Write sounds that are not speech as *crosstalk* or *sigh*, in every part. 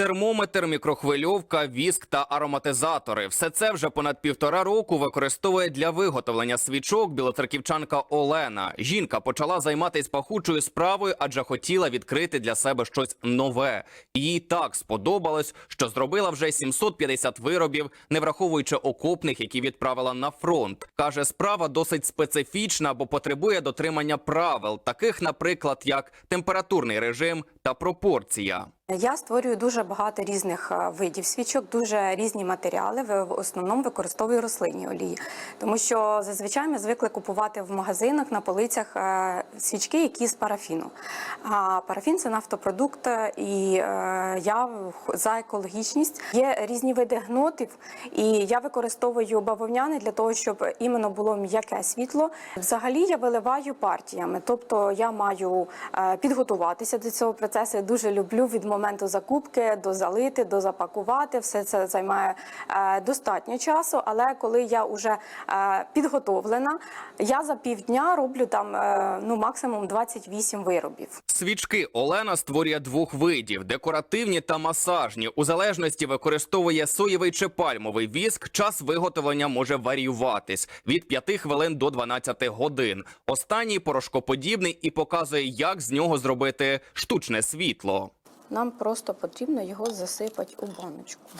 Термометр, мікрохвильовка, віск та ароматизатори все це вже понад півтора року використовує для виготовлення свічок білоцерківчанка Олена. Жінка почала займатися пахучою справою, адже хотіла відкрити для себе щось нове. Їй так сподобалось, що зробила вже 750 виробів, не враховуючи окопних, які відправила на фронт. каже, справа досить специфічна, бо потребує дотримання правил, таких, наприклад, як температурний режим та пропорція. Я створюю дуже багато різних е, видів свічок, дуже різні матеріали. В основному використовую рослинні олії, тому що зазвичай ми звикли купувати в магазинах на полицях е, свічки, які з парафіну. А парафін це нафтопродукт, і е, я за екологічність. Є різні види гнотів, і я використовую бавовняни для того, щоб іменно було м'яке світло. Взагалі я виливаю партіями, тобто я маю підготуватися до цього процесу. Я дуже люблю від моменту закупки до залити, до запакувати. Все це займає е, достатньо часу. Але коли я вже е, підготовлена, я за півдня роблю там е, ну максимум 28 виробів. Свічки Олена створює двох видів: декоративні та масажні. У залежності використовує соєвий чи пальмовий віск. Час виготовлення може варіюватись від 5 хвилин до 12 годин. Останній порошкоподібний і показує, як з нього зробити штучне світло. Нам просто потрібно його засипати у баночку.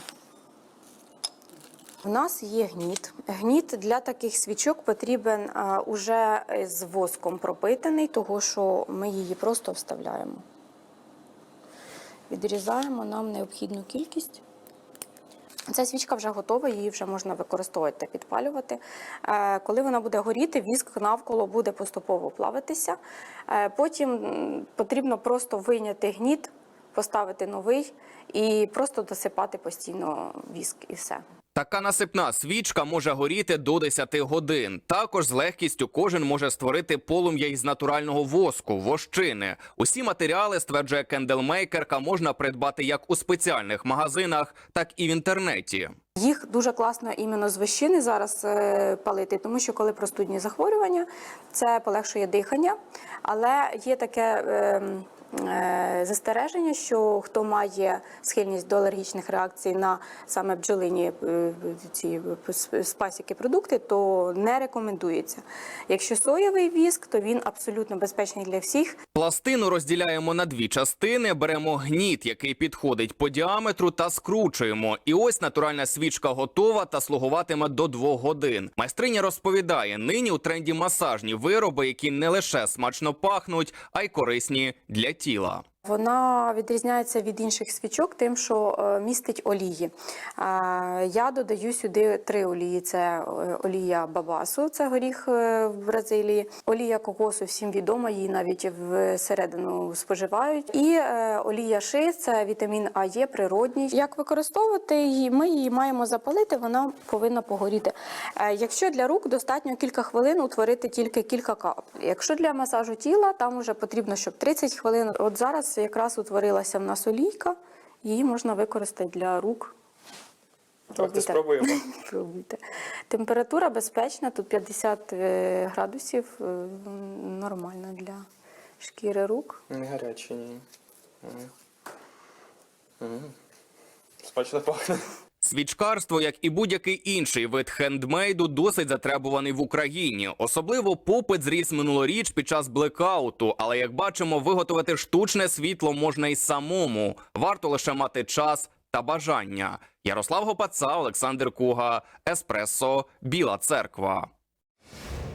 У нас є гніт. Гніт для таких свічок потрібен а, уже з воском пропитаний, того що ми її просто вставляємо. Відрізаємо нам необхідну кількість. Ця свічка вже готова, її вже можна використовувати та підпалювати. Е, Коли вона буде горіти, віск навколо буде поступово плавитися. Е, Потім потрібно просто вийняти гніт, поставити новий і просто досипати постійно віск і все. Така насипна свічка може горіти до 10 годин. Також з легкістю кожен може створити полум'я із натурального воску, вощини. Усі матеріали, стверджує кенделмейкерка, можна придбати як у спеціальних магазинах, так і в інтернеті. Їх дуже класно іменно з вищини зараз е, палити, тому що коли простудні захворювання, це полегшує дихання. Але є таке е, е, застереження, що хто має схильність до алергічних реакцій на саме бджолині е, ці е, спасіки продукти, то не рекомендується. Якщо соєвий віск, то він абсолютно безпечний для всіх. Пластину розділяємо на дві частини, беремо гніт, який підходить по діаметру, та скручуємо. І ось натуральна свічка готова та слугуватиме до двох годин. Майстриня розповідає, нині у тренді масажні вироби, які не лише смачно пахнуть, а й корисні для тіла. Вона відрізняється від інших свічок тим, що е, містить олії. Я додаю сюди три олії: це е, олія бабасу, це горіх е, в Бразилії, олія кокосу, всім відома, її навіть всередину споживають. І олія ши це вітамін А є природній. Як використовувати її? Ми її маємо запалити, вона повинна погоріти. Якщо для рук достатньо кілька хвилин утворити тільки кілька капель. Якщо для масажу тіла, там вже потрібно, щоб 30 хвилин. От зараз якраз утворилася в нас олійка, її можна використати для рук. Давайте спробуємо. *laughs* Пробуйте. Температура безпечна, тут 50 е, градусів, е, нормальна для шкіри рук. Не гаряче, ні. Смачно пахне. Свічкарство, як і будь-який інший вид хендмейду, досить затребуваний в Україні. Особливо попит зріс минулоріч під час блекауту. Але як бачимо, виготовити штучне світло можна й самому. Варто лише мати час та бажання. Ярослав Гопаца, Олександр Куга, Еспресо, Біла Церква.